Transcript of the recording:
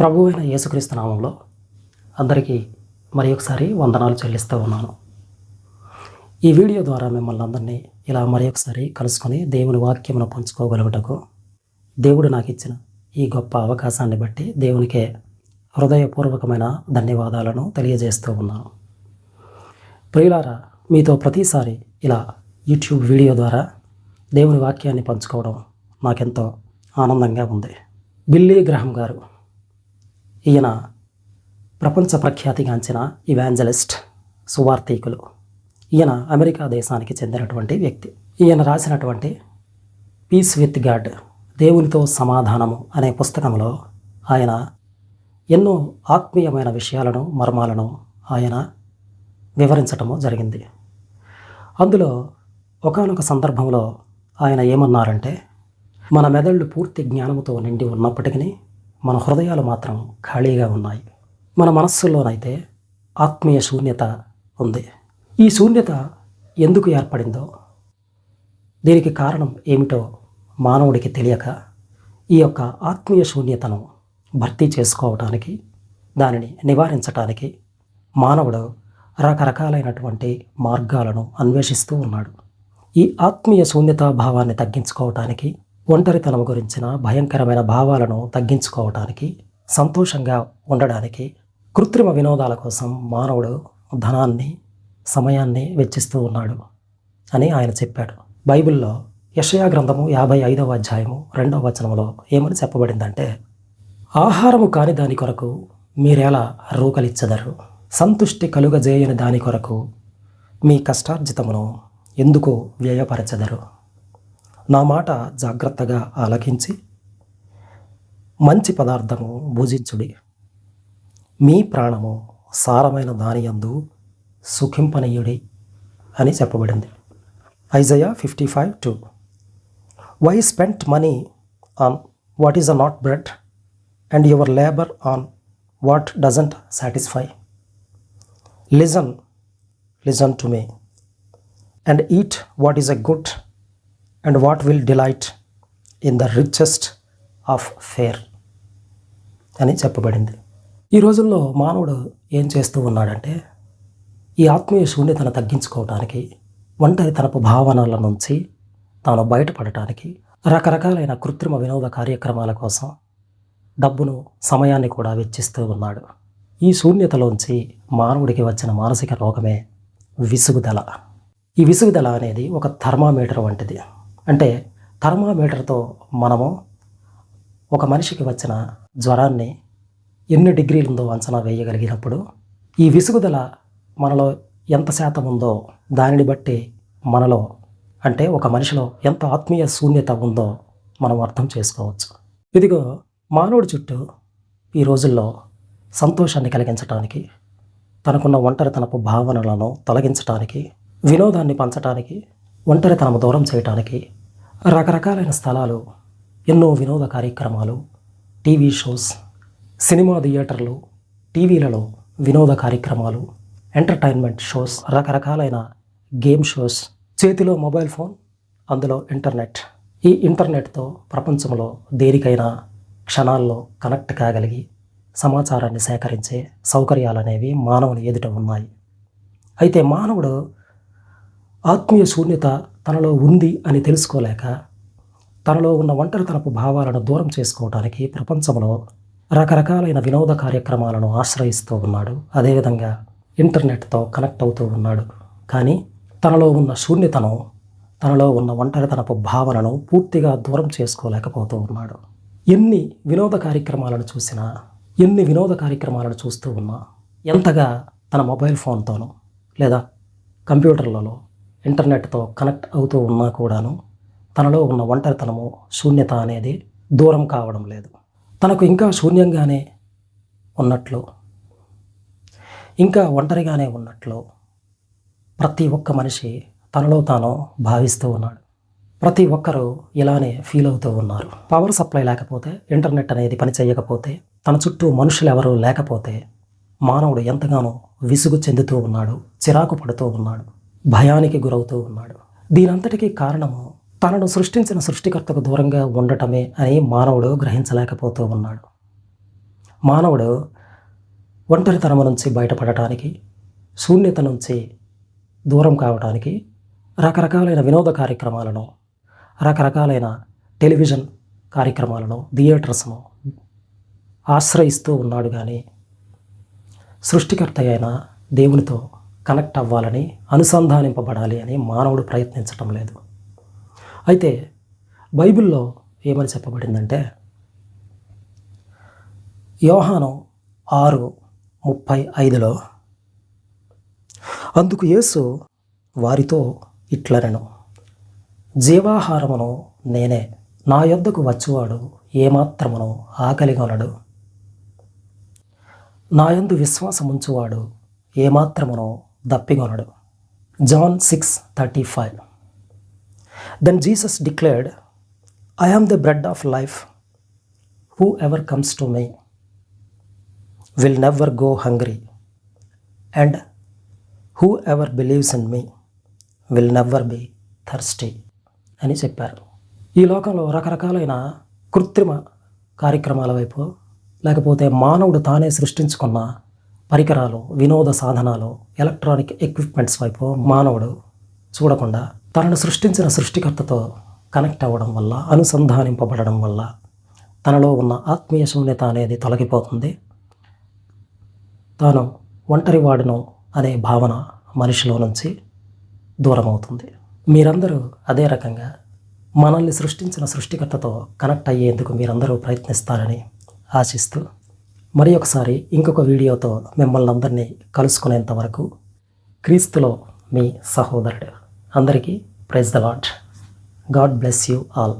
ప్రభు అయిన యేసుక్రీస్తు నామంలో అందరికీ మరి ఒకసారి వందనాలు చెల్లిస్తూ ఉన్నాను. ఈ వీడియో ద్వారా మిమ్మల్ని అందరినీ ఇలా మరి ఒకసారి కలుసుకొని దేవుని వాక్యమును పంచుకోగలుగుటకు దేవుడు నాకు ఇచ్చిన ఈ గొప్ప అవకాశాన్ని బట్టి దేవునికే హృదయపూర్వకమైన ధన్యవాదాలను తెలియజేస్తూ ఉన్నాను. ప్రియులారా మీతో ప్రతిసారి ఇలా యూట్యూబ్ వీడియో ద్వారా దేవుని వాక్యాన్ని పంచుకోవడం నాకెంతో ఆనందంగా ఉంది. బిల్లీ గ్రహం గారు ఈయన ప్రపంచ ప్రఖ్యాతిగాంచిన ఇవాంజలిస్ట్ సువార్థికులు ఈయన అమెరికా దేశానికి చెందినటువంటి వ్యక్తి. ఈయన రాసినటువంటి పీస్ విత్ గాడ్ దేవునితో సమాధానము అనే పుస్తకంలో ఆయన ఎన్నో ఆత్మీయమైన విషయాలను మర్మాలను ఆయన వివరించటము జరిగింది. అందులో ఒకానొక సందర్భంలో ఆయన ఏమన్నారంటే మన మెదళ్ళు పూర్తి జ్ఞానముతో నిండి ఉన్నప్పటికీ మన హృదయాలు మాత్రం ఖాళీగా ఉన్నాయి. మన మనస్సులోనైతే ఆత్మీయ శూన్యత ఉంది. ఈ శూన్యత ఎందుకు ఏర్పడిందో దీనికి కారణం ఏమిటో మానవుడికి తెలియక ఈ యొక్క ఆత్మీయ శూన్యతను భర్తీ చేసుకోవటానికి దానిని నివారించటానికి మానవుడు రకరకాలైనటువంటి మార్గాలను అన్వేషిస్తూ ఉన్నాడు. ఈ ఆత్మీయ శూన్యతా భావాన్ని తగ్గించుకోవటానికి ఒంటరితనం గురించిన భయంకరమైన భావాలను తగ్గించుకోవటానికి సంతోషంగా ఉండడానికి కృత్రిమ వినోదాల కోసం మానవుడు ధనాన్ని సమయాన్ని వెచ్చిస్తూ ఉన్నాడు అని ఆయన చెప్పాడు. బైబిల్లో యషయా గ్రంథము యాభై ఐదవ అధ్యాయము రెండవ వచనంలో ఏమని చెప్పబడిందంటే ఆహారము కాని దాని కొరకు మీరెలా రూకలిచ్చదరు? సంతుష్టి కలుగజేయని దాని కొరకు మీ కష్టార్జితమును ఎందుకు వ్యయపరచెదరు? నా మాట జాగ్రత్తగా ఆలకించి మంచి పదార్థము భుజించుడి. మీ ప్రాణము సారమైన దానియందు సుఖింపనీయుడి అని చెప్పబడింది. Isaiah fifty five two. Why spent money on what is a not bread and your labour on what doesn't satisfy listen listen to me and eat what is a good and what will delight in the richest of fare అని చెప్పబడింది. ఈ రోజుల్లో మానవుడు ఏం చేస్తూ ఉన్నాడంటే ఈ ఆత్మీయ శూన్యతను తగ్గించుకోవడానికి ఒంటరి తనపు భావనల నుంచి తాను బయటపడటానికి రకరకాలైన కృత్రిమ వినోద కార్యక్రమాల కోసం డబ్బును సమయాన్ని కూడా వెచ్చిస్తూ ఉన్నాడు. ఈ శూన్యతలోంచి మానవుడికి వచ్చిన మానసిక రోగమే విసుగుదల. ఈ విసుగుదల అనేది ఒక థర్మామీటర్ వంటిది. అంటే థర్మామీటర్తో మనము ఒక మనిషికి వచ్చిన జ్వరాన్ని ఎన్ని డిగ్రీలు ఉందో అంచనా వేయగలిగినప్పుడు ఈ విసుగుదల మనలో ఎంత శాతం ఉందో దానిని బట్టి మనలో అంటే ఒక మనిషిలో ఎంత ఆత్మీయ శూన్యత ఉందో మనం అర్థం చేసుకోవచ్చు. ఇదిగో మానవుడి చుట్టూ ఈ రోజుల్లో సంతోషాన్ని కలిగించటానికి తనకున్న ఒంటరితనపు భావనలను తొలగించటానికి వినోదాన్ని పంచటానికి ఒంటరితనము దూరం చేయటానికి రకరకాలైన స్థలాలు ఎన్నో వినోద కార్యక్రమాలు టీవీ షోస్ సినిమా థియేటర్లు టీవీలలో వినోద కార్యక్రమాలు ఎంటర్టైన్మెంట్ షోస్ రకరకాలైన గేమ్ షోస్ చేతిలో మొబైల్ ఫోన్ అందులో ఇంటర్నెట్. ఈ ఇంటర్నెట్తో ప్రపంచంలో దేనికైనా క్షణాల్లో కనెక్ట్ కాగలిగి సమాచారాన్ని సేకరించే సౌకర్యాలు అనేవి మానవుని ఎదుట ఉన్నాయి. అయితే మానవుడు ఆత్మీయ శూన్యత తనలో ఉంది అని తెలుసుకోలేక తనలో ఉన్న ఒంటరితనపు భావాలను దూరం చేసుకోవడానికి ప్రపంచంలో రకరకాలైన వినోద కార్యక్రమాలను ఆశ్రయిస్తూ ఉన్నాడు. అదేవిధంగా ఇంటర్నెట్తో కనెక్ట్ అవుతూ ఉన్నాడు. కానీ తనలో ఉన్న శూన్యతను తనలో ఉన్న ఒంటరితనపు భావనను పూర్తిగా దూరం చేసుకోలేకపోతూ ఉన్నాడు. ఎన్ని వినోద కార్యక్రమాలను చూసినా ఎన్ని వినోద కార్యక్రమాలను చూస్తూ ఉన్నా ఎంతగా తన మొబైల్ ఫోన్తోనో లేదా కంప్యూటర్లలో ఇంటర్నెట్తో కనెక్ట్ అవుతూ ఉన్నా కూడాను తనలో ఉన్న ఒంటరితనము శూన్యత అనేది దూరం కావడం లేదు. తనకు ఇంకా శూన్యంగానే ఉన్నట్లు ఇంకా ఒంటరిగానే ఉన్నట్లు ప్రతి ఒక్క మనిషి తనలో తాను భావిస్తూ ఉన్నాడు. ప్రతి ఒక్కరూ ఇలానే ఫీల్ అవుతూ ఉన్నారు. పవర్ సప్లై లేకపోతే ఇంటర్నెట్ అనేది పని చేయకపోతే తన చుట్టూ మనుషులు ఎవరూ లేకపోతే మానవుడు ఎంతగానో విసుగు చెందుతూ ఉన్నాడు చిరాకు పడుతూ ఉన్నాడు. భయానికి గురవుతూ ఉన్నాడు. దీనంతటికీ కారణము తనను సృష్టించిన సృష్టికర్తకు దూరంగా ఉండటమే అని మానవుడు గ్రహించలేకపోతూ ఉన్నాడు. మానవుడు ఒంటరితనము నుంచి బయటపడటానికి శూన్యత నుంచి దూరం కావడానికి రకరకాలైన వినోద కార్యక్రమాలను రకరకాలైన టెలివిజన్ కార్యక్రమాలను థియేటర్స్ను ఆశ్రయిస్తూ ఉన్నాడు కానీ సృష్టికర్త అయిన దేవునితో కనెక్ట్ అవ్వాలని అనుసంధానింపబడాలి అని మానవుడు ప్రయత్నించటం లేదు. అయితే బైబిల్లో ఏమని చెప్పబడిందంటే యోహాను ఆరు ముప్పై ఐదులో అందుకు యేసు వారితో ఇట్లనెను జీవాహారమును నేనే నా యొద్దకు వచ్చువాడు ఏమాత్రమును ఆకలిగొనడు. నా యందు విశ్వాసముంచువాడు ఏమాత్రమును దప్పిగొనడు John six thirty five. Then Jesus declared I am the bread of life whoever comes to me will never go hungry and whoever believes in me will never be thirsty అని చెప్పారు. ఈ లోకంలో రకరకాలైన కృత్రిమ కార్యక్రమాల వైపు లేకపోతే మానవుడు తానే సృష్టించుకున్న పరికరాలు వినోద సాధనాలు ఎలక్ట్రానిక్ ఎక్విప్మెంట్స్ వైపు మానవుడు చూడకుండా తనను సృష్టించిన సృష్టికర్తతో కనెక్ట్ అవ్వడం వల్ల అనుసంధానింపబడడం వల్ల తనలో ఉన్న ఆత్మీయ శూన్యత అనేది తొలగిపోతుంది. తాను ఒంటరివాడును అనే భావన మనిషిలో నుంచి దూరమవుతుంది. మీరందరూ అదే రకంగా మనల్ని సృష్టించిన సృష్టికర్తతో కనెక్ట్ అయ్యేందుకు మీరందరూ ప్రయత్నిస్తారని ఆశిస్తూ మరి ఒకసారి ఇంకొక వీడియోతో మిమ్మల్ని అందరినీ కలుసుకునేంత వరకు క్రీస్తులో మీ సహోదరుడు. అందరికీ praise the Lord God bless you all.